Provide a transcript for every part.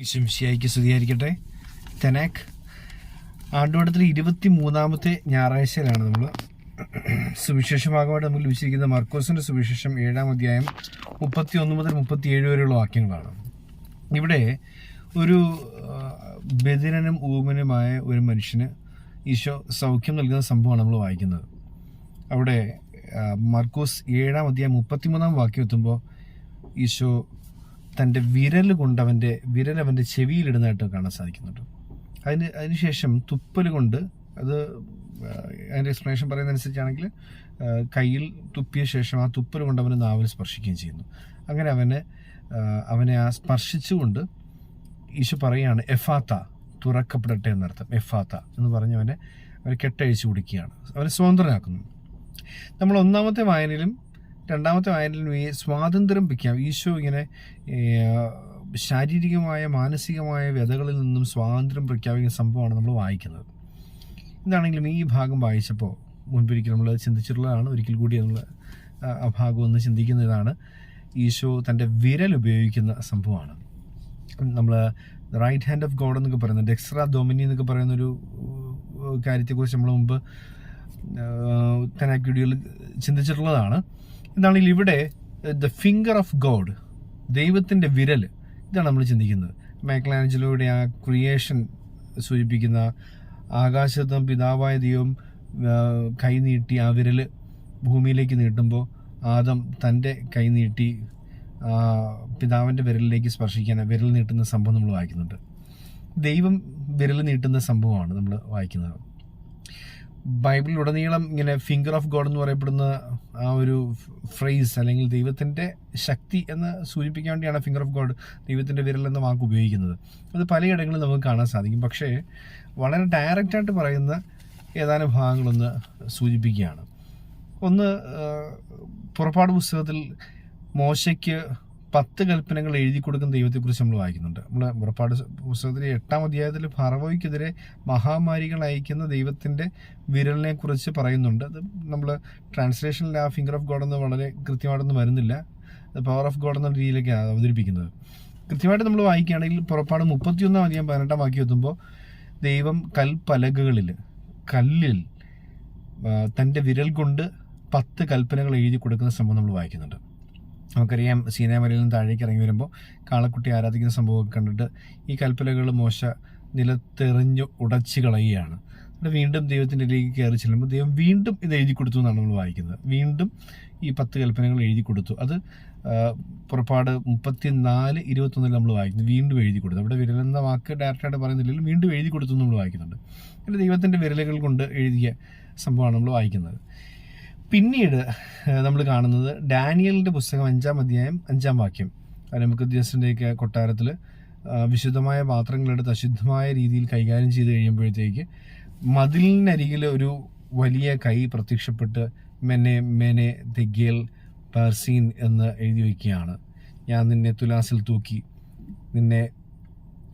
ഈശംശിയായിക്ക് സ്തുതിയായിരിക്കട്ടെ. തെനാക്ക് ആണ്ടുവട്ടത്തിൽ ഇരുപത്തി മൂന്നാമത്തെ ഞായറാഴ്ചയിലാണ് നമ്മൾ സുവിശേഷ ഭാഗമായിട്ട് നമ്മൾ ലഭിച്ചിരിക്കുന്ന മർക്കോസിന്റെ സുവിശേഷം ഏഴാം അധ്യായം മുപ്പത്തി ഒന്ന് മുതൽ മുപ്പത്തി ഏഴ് വരെയുള്ള വാക്യങ്ങളാണ്. ഇവിടെ ഒരു ബദിരനും ഊമനുമായ ഒരു മനുഷ്യന് ഈശോ സൗഖ്യം നൽകുന്ന സംഭവമാണ് നമ്മൾ വായിക്കുന്നത്. അവിടെ മർക്കോസ് ഏഴാം അധ്യായം മുപ്പത്തിമൂന്നാം വാക്യം എത്തുമ്പോൾ ഈശോ തന്റെ വിരൽ കൊണ്ട് അവന്റെ വിരൽ അവന്റെ ചെവിയിലിടുന്നതായിട്ട് കാണാൻ സാധിക്കുന്നുണ്ട്. അതിന് അതിനുശേഷം തുപ്പൽ കൊണ്ട് അത് അതിന്റെ എക്സ്പ്ലനേഷൻ പറയുന്നതനുസരിച്ചാണെങ്കിൽ കയ്യിൽ തുപ്പിയ ശേഷം ആ തുപ്പൽ കൊണ്ട് അവന് നാവിൽ സ്പർശിക്കുകയും ചെയ്യുന്നു. അങ്ങനെ അവനെ അവനെ ആ സ്പർശിച്ചുകൊണ്ട് ഈശോ പറയുകയാണ് എഫാത്ത തുറക്കപ്പെടട്ടെ എന്നർത്ഥം. എഫാത്ത എന്ന് പറഞ്ഞ് അവനെ അവനെ കെട്ടഴിച്ചു കുടിക്കുകയാണ്. അവനെ സ്വതന്ത്രനാക്കുന്നു. നമ്മൾ ഒന്നാമത്തെ വായനയിലും രണ്ടാമത്തെ വായനയിലും ഈ സ്വാതന്ത്ര്യം വയ്ക്കാം ഈശോ ഇങ്ങനെ ശാരീരികമായ മാനസികമായ വ്യതകളിൽ നിന്നും സ്വാതന്ത്ര്യം പ്രഖ്യാപിക്കുന്ന സംഭവമാണ് നമ്മൾ വായിക്കുന്നത്. എന്താണെങ്കിലും ഈ ഭാഗം വായിച്ചപ്പോൾ മുൻപൊരിക്കൽ നമ്മൾ ചിന്തിച്ചിട്ടുള്ളതാണ്. ഒരിക്കൽ കൂടി നമ്മൾ ആ- ഭാഗം ഒന്ന് ചിന്തിക്കുന്നതാണ്. ഈശോ തന്റെ വിരൽ ഉപയോഗിക്കുന്ന സംഭവമാണ്. നമ്മൾ റൈറ്റ് ഹാൻഡ് ഓഫ് ഗോഡ് എന്നൊക്കെ പറയുന്നത് ഡെക്സ്ട്രാ ഡൊമിനി എന്നൊക്കെ പറയുന്നൊരു കാര്യത്തെക്കുറിച്ച് നമ്മൾ മുമ്പ് തനാക്കിയുടികൾ ചിന്തിച്ചിട്ടുള്ളതാണ്. എന്താണെങ്കിൽ ഇവിടെ ദ ഫിംഗർ ഓഫ് ഗോഡ് ദൈവത്തിന്റെ വിരൽ ഇതാണ് നമ്മൾ ചിന്തിക്കുന്നത്. മൈക്കലാഞ്ചലോയുടെ ആ ക്രിയേഷൻ സൂചിപ്പിക്കുന്ന ആകാശത്തും പിതാവായ ദൈവം കൈ നീട്ടി ആ വിരൽ ഭൂമിയിലേക്ക് നീട്ടുമ്പോൾ ആദം തന്റെ കൈ നീട്ടി പിതാവിന്റെ വിരലിലേക്ക് സ്പർശിക്കാൻ വിരൽ നീട്ടുന്ന സംഭവം നമ്മൾ വായിക്കുന്നുണ്ട്. ദൈവം വിരൽ നീട്ടുന്ന സംഭവമാണ് നമ്മൾ വായിക്കുന്നത്. ബൈബിളിലുടനീളം ഇങ്ങനെ ഫിംഗർ ഓഫ് ഗോഡ് എന്ന് പറയപ്പെടുന്ന ആ ഒരു ഫ്രേസ് അല്ലെങ്കിൽ ദൈവത്തിന്റെ ശക്തി എന്ന് സൂചിപ്പിക്കാൻ വേണ്ടിയാണ് ഫിംഗർ ഓഫ് ഗോഡ് ദൈവത്തിന്റെ വിരൽ എന്ന വാക്ക് ഉപയോഗിക്കുന്നത്. അത് പലയിടങ്ങളിലും നമുക്ക് കാണാൻ സാധിക്കും. പക്ഷേ വളരെ ഡയറക്റ്റായിട്ട് പറയുന്ന ഏതാനും ഭാഗങ്ങളൊന്ന് സൂചിപ്പിക്കുകയാണ്. ഒന്ന് പുറപ്പാട് പുസ്തകത്തിൽ മോശയ്ക്ക് പത്ത് കൽപ്പനകൾ എഴുതി കൊടുക്കുന്ന ദൈവത്തെക്കുറിച്ച് നമ്മൾ വായിക്കുന്നുണ്ട്. നമ്മൾ പുറപ്പാട് പുസ്തകത്തിലെ എട്ടാം അധ്യായത്തിൽ ഫറവോയ്ക്കെതിരെ മഹാമാരികൾ അയക്കുന്ന ദൈവത്തിന്റെ വിരലിനെ കുറിച്ച് പറയുന്നുണ്ട്. അത് നമ്മൾ ട്രാൻസ്ലേഷനിൽ ആ ഫിംഗർ ഓഫ് ഗോഡ് എന്ന് വളരെ കൃത്യമായിട്ടൊന്നും വരുന്നില്ല. പവർ ഓഫ് ഗോഡ് എന്ന രീതിയിലേക്കാണ് അവതരിപ്പിക്കുന്നത്. കൃത്യമായിട്ട് നമ്മൾ വായിക്കുകയാണെങ്കിൽ പുറപ്പാട് മുപ്പത്തിയൊന്നാം അധികം പതിനെട്ടാം വാക്യം എത്തുമ്പോൾ ദൈവം കൽപ്പലകകളിൽ കല്ലിൽ തന്റെ വിരൽ കൊണ്ട് പത്ത് കൽപ്പനകൾ എഴുതി കൊടുക്കുന്ന ശ്രമം നമ്മൾ വായിക്കുന്നുണ്ട്. നമുക്കറിയാം സീനാമലയിൽ നിന്ന് താഴേക്ക് ഇറങ്ങി വരുമ്പോൾ കാളക്കുട്ടി ആരാധിക്കുന്ന സംഭവമൊക്കെ കണ്ടിട്ട് ഈ കൽപ്പലകൾ മോശ നിലത്തെറിഞ്ഞ് ഉടച്ചു കളയുകയാണ്. എന്നിട്ട് വീണ്ടും ദൈവത്തിന്റെ ഇതിലേക്ക് കയറി ചെല്ലുമ്പോൾ ദൈവം വീണ്ടും ഇത് എഴുതി കൊടുത്തു എന്നാണ് നമ്മൾ വായിക്കുന്നത്. വീണ്ടും ഈ പത്ത് കൽപ്പനകൾ എഴുതി കൊടുത്തു. അത് പുറപ്പാട് മുപ്പത്തി നാല് ഇരുപത്തൊന്നിൽ നമ്മൾ വായിക്കുന്നു. വീണ്ടും എഴുതി കൊടുത്തു. അവിടെ വിരലെന്ന വാക്ക് ഡയറക്റ്റായിട്ട് പറയുന്നില്ലെങ്കിലും വീണ്ടും എഴുതി കൊടുത്തു നമ്മൾ വായിക്കുന്നുണ്ട്. പിന്നെ ദൈവത്തിന്റെ വിരലുകൾ കൊണ്ട് എഴുതിയ സംഭവമാണ് നമ്മൾ വായിക്കുന്നത്. പിന്നീട് നമ്മൾ കാണുന്നത് ഡാനിയലിന്റെ പുസ്തകം അഞ്ചാം അധ്യായം അഞ്ചാം വാക്യം. അരമുഖദ്യസിന്റെയൊക്കെ കൊട്ടാരത്തിൽ വിശുദ്ധമായ പാത്രങ്ങളെടുത്ത് അശുദ്ധമായ രീതിയിൽ കൈകാര്യം ചെയ്ത് കഴിയുമ്പോഴത്തേക്ക് മതിലിനരികിൽ ഒരു വലിയ കൈ പ്രത്യക്ഷപ്പെട്ട് മെനെ മെനെ തെഗേൽ പേർസീൻ എന്ന് എഴുതി വയ്ക്കുകയാണ്. ഞാൻ നിന്നെ തുലാസിൽ തൂക്കി നിന്നെ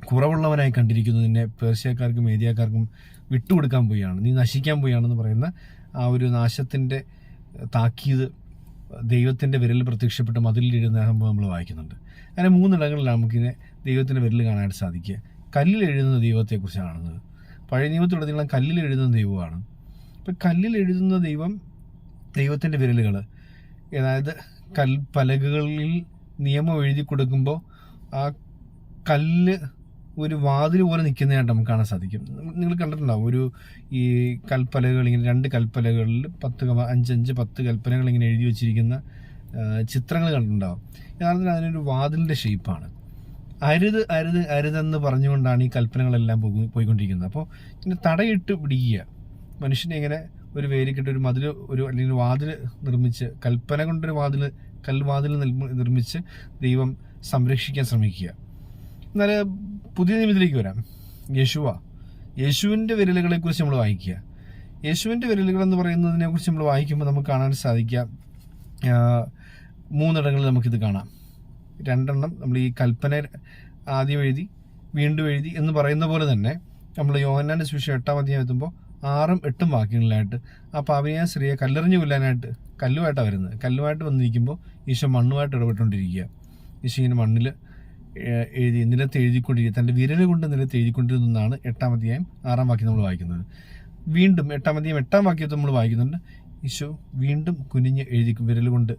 കുറവുള്ളവനായി കണ്ടിരിക്കുന്നു നിന്നെ പേർഷ്യക്കാർക്കും ഏരിയക്കാർക്കും വിട്ടുകൊടുക്കാൻ പോവുകയാണ് നീ നശിക്കാൻ പോവുകയാണെന്ന് പറയുന്ന ആ ഒരു നാശത്തിന്റെ താക്കീത് ദൈവത്തിന്റെ വിരലിൽ പ്രത്യക്ഷപ്പെട്ട് മതിലിലെഴുതുന്ന നമ്മൾ വായിക്കുന്നുണ്ട്. അങ്ങനെ മൂന്നിടങ്ങളിലാണ് നമുക്കിനെ ദൈവത്തിന്റെ വിരൽ കാണാനായിട്ട് സാധിക്കുക. കല്ലിൽ എഴുതുന്ന ദൈവത്തെക്കുറിച്ചാണ് കാണുന്നത്. പഴയ നിയമത്തിലുടനീളം കല്ലിൽ എഴുതുന്ന ദൈവമാണ്. ഇപ്പം കല്ലിൽ എഴുതുന്ന ദൈവം ദൈവത്തിന്റെ വിരലുകൾ അതായത് കൽ കൽപ്പലകകളിൽ നിയമം എഴുതി കൊടുക്കുമ്പോൾ ആ കല്ല് ഒരു വാതിൽ പോലെ നിൽക്കുന്നതായിട്ട് നമുക്ക് കാണാൻ സാധിക്കും. നിങ്ങൾ കണ്ടിട്ടുണ്ടാവും ഒരു ഈ കൽപ്പലകൾ ഇങ്ങനെ രണ്ട് കൽപ്പലകളിൽ പത്ത് അഞ്ചഞ്ച് പത്ത് കൽപ്പനകൾ ഇങ്ങനെ എഴുതി വെച്ചിരിക്കുന്ന ചിത്രങ്ങൾ കണ്ടിട്ടുണ്ടാവും. യഥാർത്ഥത്തിൽ അതിനൊരു വാതിലിന്റെ ഷേപ്പാണ് അരുത് അരുത് അരുതെന്ന് പറഞ്ഞുകൊണ്ടാണ് ഈ കൽപ്പനകളെല്ലാം പോയി പോയിക്കൊണ്ടിരിക്കുന്നത്. അപ്പോൾ ഇങ്ങനെ തടയിട്ട് പിടിക്കുക. മനുഷ്യനെ ഇങ്ങനെ ഒരു വേരിക്കിട്ട് ഒരു മതിൽ ഒരു അല്ലെങ്കിൽ വാതിൽ നിർമ്മിച്ച് കൽപ്പന കൊണ്ടൊരു വാതിൽ കൽവാതിൽ നിർമ്മിച്ച് ദൈവം സംരക്ഷിക്കാൻ ശ്രമിക്കുക. എന്നാൽ പുതിയ നിയമത്തിലേക്ക് വരാം. യേശുവ. യേശുവിന്റെ വിരലുകളെ കുറിച്ച് നമ്മൾ വായിക്കുക. യേശുവിന്റെ വിരലുകൾ എന്ന് പറയുന്നതിനെ കുറിച്ച് നമ്മൾ വായിക്കുമ്പോൾ നമുക്ക് കാണാൻ സാധിക്കുക. മൂന്നിടങ്ങളിൽ നമുക്കിത് കാണാം. രണ്ടെണ്ണം നമ്മൾ ഈ കൽപ്പന ആദ്യം എഴുതി വീണ്ടും എഴുതി എന്ന് പറയുന്ന പോലെ തന്നെ നമ്മൾ യോഹന്നാന്റെ സുവിശേഷം എട്ടാം അധ്യായം എത്തുമ്പോൾ ആറും എട്ടും വാക്യങ്ങളിലായിട്ട് ആ പാപിനിയ സ്ത്രീയെ കല്ലെറിഞ്ഞു കൊല്ലാനായിട്ട് കല്ലുമായിട്ടാണ് വരുന്നത്. കല്ലുമായിട്ട് വന്നിരിക്കുമ്പോൾ ഈശോ മണ്ണുമായിട്ട് ഇടപെട്ടുകൊണ്ടിരിക്കുക. ഈശോ ഇങ്ങനെ മണ്ണിൽ എഴുതി നിലത്ത് എഴുതിക്കൊണ്ടിരിക്കുക തന്റെ വിരൽ കൊണ്ട് നിലത്ത് എഴുതിക്കൊണ്ടിരുന്നതാണ് എട്ടാം അധ്യായം ആറാം വാക്യം നമ്മൾ വായിക്കുന്നത്. വീണ്ടും എട്ടാം അധ്യായം എട്ടാം വാക്യത്തെ നമ്മൾ വായിക്കുന്നുണ്ട്. ഈശോ വീണ്ടും കുനിഞ്ഞ് എഴുതി വിരൽ കൊണ്ട്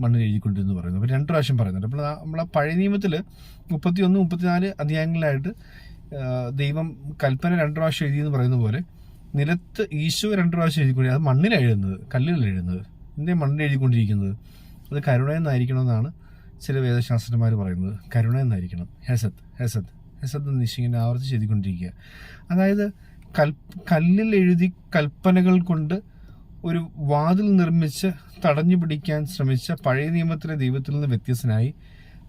മണ്ണിൽ എഴുതിക്കൊണ്ടിരുന്നു പറയുന്നു. അപ്പോൾ രണ്ട് പ്രാവശ്യം പറയുന്നുണ്ട്. അപ്പോൾ നമ്മളെ പഴയ നിയമത്തിൽ മുപ്പത്തി ഒന്ന് മുപ്പത്തിനാല് അധ്യായങ്ങളിലായിട്ട് ദൈവം കൽപ്പന രണ്ട് പ്രാവശ്യം എഴുതിയെന്ന് പറയുന്ന പോലെ നിലത്ത് ഈശോ രണ്ട് പ്രാവശ്യം എഴുതിക്കൊണ്ടി അത് മണ്ണിലാണ് എഴുതുന്നത് എഴുതുന്നത്. എന്തേ മണ്ണിൽ എഴുതിക്കൊണ്ടിരിക്കുന്നത്? അത് കരുണയെന്നായിരിക്കണമെന്നാണ് ചില വേദശാസ്ത്രന്മാർ പറയുന്നത് കരുണ എന്നായിരിക്കണം. ഹെസത്ത് ഹെസത്ത് ഹെസത്ത് എന്ന് ആവർത്തിച്ച് എഴുതിക്കൊണ്ടിരിക്കുക അതായത് കൽ കല്ലിൽ എഴുതി കൽപ്പനകൾ കൊണ്ട് ഒരു വാതിൽ നിർമ്മിച്ച് തടഞ്ഞു പിടിക്കാൻ ശ്രമിച്ച പഴയ നിയമത്തിലെ ദൈവത്തിൽ നിന്ന് വ്യത്യസ്തനായി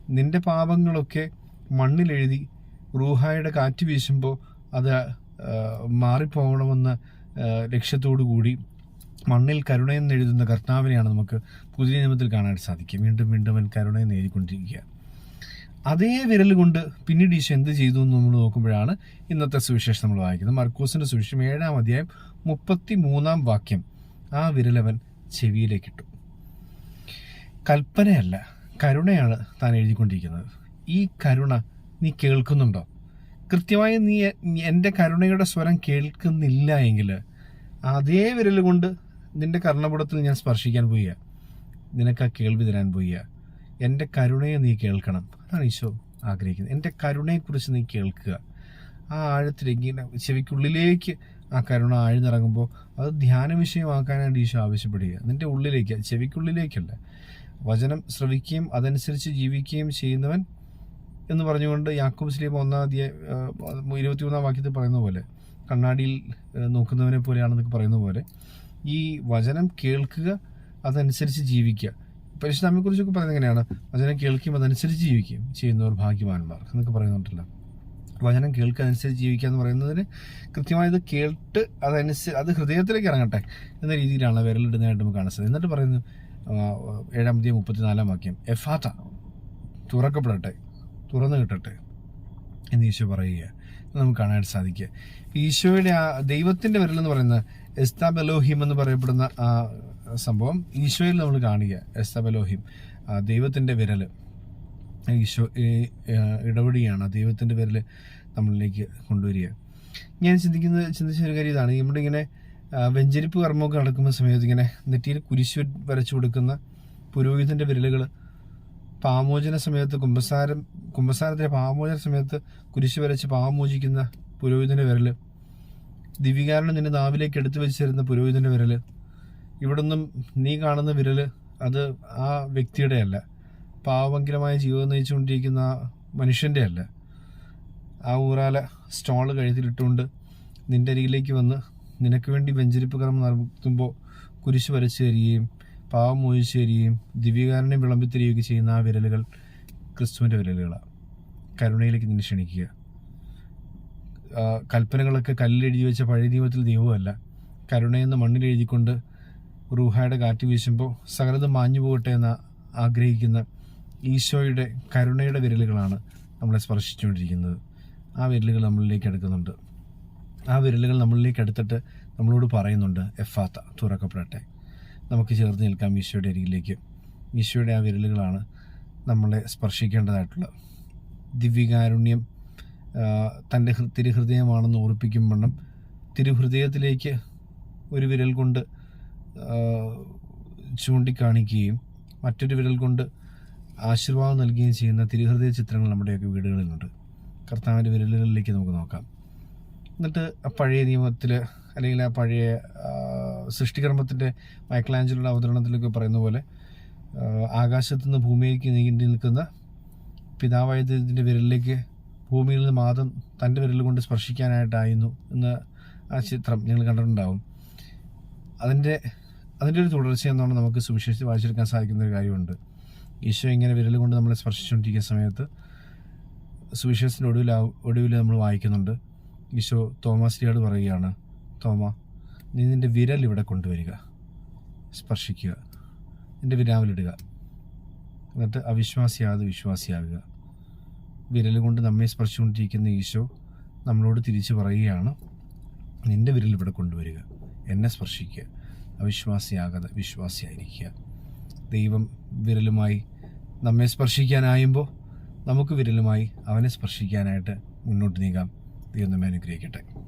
നിന്റെ പാപങ്ങളൊക്കെ മണ്ണിലെഴുതി റൂഹായുടെ കാറ്റ് വീശുമ്പോൾ അത് മാറിപ്പോകണമെന്ന് ലക്ഷ്യത്തോടു കൂടി മണ്ണിൽ കരുണയെന്ന് എഴുതുന്ന കർത്താവിനെയാണ് നമുക്ക് പുതിയ നിയമത്തിൽ കാണാൻ സാധിക്കും വീണ്ടും വീണ്ടും അവൻ കരുണയെ നേടിക്കൊണ്ടിരിക്കുക അതേ വിരൽ കൊണ്ട് പിന്നീട് ഈശോ എന്ത് ചെയ്തു എന്ന് നമ്മൾ നോക്കുമ്പോഴാണ് ഇന്നത്തെ സുവിശേഷം നമ്മൾ വായിക്കുന്നത്. മർക്കോസിന്റെ സുവിശേഷം ഏഴാം അധ്യായം മുപ്പത്തി മൂന്നാം വാക്യം. ആ വിരലവൻ ചെവിയിലേക്കിട്ടു കൽപ്പനയല്ല കരുണയാണ് താൻ എഴുതിക്കൊണ്ടിരിക്കുന്നത്. ഈ കരുണ നീ കേൾക്കുന്നുണ്ടോ? കൃത്യമായി നീ എന്റെ കരുണയുടെ സ്വരം കേൾക്കുന്നില്ല എങ്കിൽ അതേ വിരൽ കൊണ്ട് നിന്റെ കർണപുടത്തിൽ ഞാൻ സ്പർശിക്കാൻ പോയ നിനക്ക് ആ കേൾവി തരാൻ പോയ എന്റെ കരുണയെ നീ കേൾക്കണം. അതാണ് ഈശോ ആഗ്രഹിക്കുന്നത്. എന്റെ കരുണയെക്കുറിച്ച് നീ കേൾക്കുക. ആ ആഴത്തിലേക്ക് ചെവിക്കുള്ളിലേക്ക് ആ കരുണ ആഴ്ന്നിറങ്ങുമ്പോൾ അത് ധ്യാന വിഷയമാക്കാനായിട്ട് ഈശോ ആവശ്യപ്പെടുക നിന്റെ ഉള്ളിലേക്ക് ചെവിക്കുള്ളിലേക്കല്ല. വചനം ശ്രവിക്കുകയും അതനുസരിച്ച് ജീവിക്കുകയും ചെയ്യുന്നവൻ എന്ന് പറഞ്ഞുകൊണ്ട് യാക്കൂബ് സ്ലീം ഒന്നാം ഇരുപത്തിമൂന്നാം വാക്യത്തിൽ പറയുന്ന പോലെ കണ്ണാടിയിൽ നോക്കുന്നവനെ പോലെയാണെന്നൊക്കെ പറയുന്ന പോലെ ഈ വചനം കേൾക്കുക അതനുസരിച്ച് ജീവിക്കുക. പരിശുദ്ധാമിയെക്കുറിച്ചൊക്കെ പറയുന്നത് എങ്ങനെയാണ്? വചനം കേൾക്കുകയും അതനുസരിച്ച് ജീവിക്കുകയും ചെയ്യുന്നവർ ഭാഗ്യവാന്മാർ എന്നൊക്കെ പറയുന്നുണ്ടല്ലോ. വചനം കേൾക്കുക അനുസരിച്ച് ജീവിക്കുക എന്ന് പറയുന്നതിന് കൃത്യമായത് കേട്ട് അതനുസരിച്ച് അത് ഹൃദയത്തിലേക്ക് ഇറങ്ങട്ടെ എന്ന രീതിയിലാണ് വിരലിടുന്നതായിട്ട് നമുക്ക് കാണാൻ സാധിക്കും എന്നിട്ട് പറയുന്നു ഏഴാം ഏഴാമത്തെ മുപ്പത്തിനാലാം വാക്യം എഫാത്ത തുറക്കപ്പെടട്ടെ തുറന്നു കിട്ടട്ടെ എന്ന് ഈശോ പറയുക നമുക്ക് കാണാനായിട്ട് സാധിക്കുക. ഈശോയുടെ ആ ദൈവത്തിന്റെ വിരൽ എന്ന് പറയുന്ന എസ്താബ് അലോഹിം എന്ന് പറയപ്പെടുന്ന ആ സംഭവം ഈശോയിൽ നമ്മൾ കാണുക എസ്താബലോഹിം. ദൈവത്തിന്റെ വിരൽ ഈശോ ഇടപെടുകയാണ് ആ ദൈവത്തിന്റെ വിരൽ നമ്മളിലേക്ക് കൊണ്ടുവരിക. ഞാൻ ചിന്തിക്കുന്ന ചിന്തിച്ച ഒരു കാര്യം ഇതാണ്. നമ്മുടെ ഇങ്ങനെ വെഞ്ചരിപ്പ് കർമ്മമൊക്കെ നടക്കുന്ന സമയത്ത് ഇങ്ങനെ നെറ്റിയിൽ കുരിശ് വരച്ചു കൊടുക്കുന്ന പുരോഹിതന്റെ വിരലുകൾ പാമോചന സമയത്ത് കുംഭസാരം കുംഭസാരത്തിലെ പാമോചന സമയത്ത് കുരിശ് വരച്ച് പാമോചിക്കുന്ന പുരോഹിതന്റെ വിരൽ ദിവികാരണം നിന്റെ നാവിലേക്ക് എടുത്തു വെച്ചിരുന്ന പുരോഹിതന്റെ വിരൽ ഇവിടുന്നും നീ കാണുന്ന വിരൽ അത് ആ വ്യക്തിയുടെ അല്ല. പാവങ്കിലമായ ജീവിതം നയിച്ചുകൊണ്ടിരിക്കുന്ന ആ മനുഷ്യന്റെ അല്ല. ആ ഊറാല സ്റ്റോൾ കഴുത്തിലിട്ടുകൊണ്ട് നിന്റെ അരികിലേക്ക് വന്ന് നിനക്ക് വേണ്ടി വെഞ്ചരിപ്പ് കർമ്മം നടത്തുമ്പോൾ കുരിശ് വരച്ചു തരികയും പാവം മോചിച്ചു തരികയും ദിവ്യകാരനെ വിളമ്പിത്തരികയൊക്കെ ചെയ്യുന്ന ആ വിരലുകൾ ക്രിസ്തുവിന്റെ വിരലുകളാണ് കരുണയിലേക്ക് നിന്നെ ക്ഷണിക്കുക. കൽപ്പനകളൊക്കെ കല്ലിലെഴുതി വെച്ച പഴയ നിയമത്തിൽ ദൈവമല്ല കരുണയെന്ന് മണ്ണിൽ എഴുതിക്കൊണ്ട് റൂഹായുടെ കാറ്റ് വീശുമ്പോൾ സകലതും മാഞ്ഞു പോകട്ടെ എന്ന് ആഗ്രഹിക്കുന്ന ഈശോയുടെ കരുണയുടെ വിരലുകളാണ് നമ്മളെ സ്പർശിച്ചുകൊണ്ടിരിക്കുന്നത്. ആ വിരലുകൾ നമ്മളിലേക്ക് എടുക്കുന്നുണ്ട് ആ വിരലുകൾ നമ്മളിലേക്ക് എടുത്തിട്ട് നമ്മളോട് പറയുന്നുണ്ട് എഫാത്ത തുറക്കപ്പെടട്ടെ. നമുക്ക് ചേർന്ന് നിൽക്കാം ഈശോയുടെ അരികിലേക്ക്. ഈശോയുടെ ആ വിരലുകളാണ് നമ്മളെ സ്പർശിക്കേണ്ടതായിട്ടുള്ള ദിവ്യകാരുണ്യം തന്റെ തിരുഹൃദയമാണെന്ന് ഓർപ്പിക്കും വണ്ണം. തിരുഹൃദയത്തിലേക്ക് ഒരു വിരൽ കൊണ്ട് ചൂണ്ടിക്കാണിക്കുകയും മറ്റൊരു വിരൽ കൊണ്ട് ആശീർവാദം നൽകുകയും ചെയ്യുന്ന തിരുഹൃദയ ചിത്രങ്ങൾ നമ്മുടെയൊക്കെ വീടുകളിലുണ്ട്. കർത്താവിന്റെ വിരലുകളിലേക്ക് നമുക്ക് നോക്കാം. എന്നിട്ട് ആ പഴയ നിയമത്തിൽ അല്ലെങ്കിൽ ആ പഴയ സൃഷ്ടികർമ്മത്തിന്റെ മൈക്കിളാഞ്ചലിയുടെ അവതരണത്തിലൊക്കെ പറയുന്ന പോലെ ആകാശത്തുനിന്ന് ആകാശത്തു നിന്ന് ഭൂമിയിലേക്ക് നീങ്ങി നിൽക്കുന്ന പിതാവായ ദൈവത്തിന്റെ വിരലിലേക്ക് ഭൂമിയിൽ നിന്ന് മാതം തന്റെ വിരൽ കൊണ്ട് സ്പർശിക്കാനായിട്ടായിരുന്നു എന്ന് ആ ചിത്രം നിങ്ങൾ കണ്ടിട്ടുണ്ടാവും. അതിന്റെ അതിന്റെ ഒരു തുടർച്ച എന്നാണ് നമുക്ക് സുവിശേഷിച്ച് വായിച്ചെടുക്കാൻ സാധിക്കുന്ന ഒരു കാര്യമുണ്ട്. ഈശോ ഇങ്ങനെ വിരൽ കൊണ്ട് നമ്മളെ സ്പർശിച്ചുകൊണ്ടിരിക്കുന്ന സമയത്ത് സുവിശേഷത്തിന്റെ ഒടുവിൽ ഒടുവിൽ നമ്മൾ വായിക്കുന്നുണ്ട്. ഈശോ തോമാസ്ലിയോട് പറയുകയാണ് തോമ നീ നിന്റെ വിരൽ ഇവിടെ കൊണ്ടുവരിക സ്പർശിക്കുക നിന്റെ വിരാവിലിടുക എന്നിട്ട് അവിശ്വാസിയാതെ വിശ്വാസിയാകുക. വിരൽ കൊണ്ട് നമ്മെ സ്പർശിച്ചുകൊണ്ടിരിക്കുന്ന ഈശോ നമ്മളോട് തിരിച്ചു പറയുകയാണ് നിന്റെ വിരൽ ഇവിടെ കൊണ്ടുവരിക. എന്നെ സ്പർശിക്കുക. അവിശ്വാസിയാകാതെ വിശ്വാസിയായിരിക്കുക. ദൈവം വിരലുമായി നമ്മെ സ്പർശിക്കാനായുമ്പോൾ നമുക്ക് വിരലുമായി അവനെ സ്പർശിക്കാനായിട്ട് മുന്നോട്ട് നീങ്ങാം. ദൈവം നമ്മെ അനുഗ്രഹിക്കട്ടെ.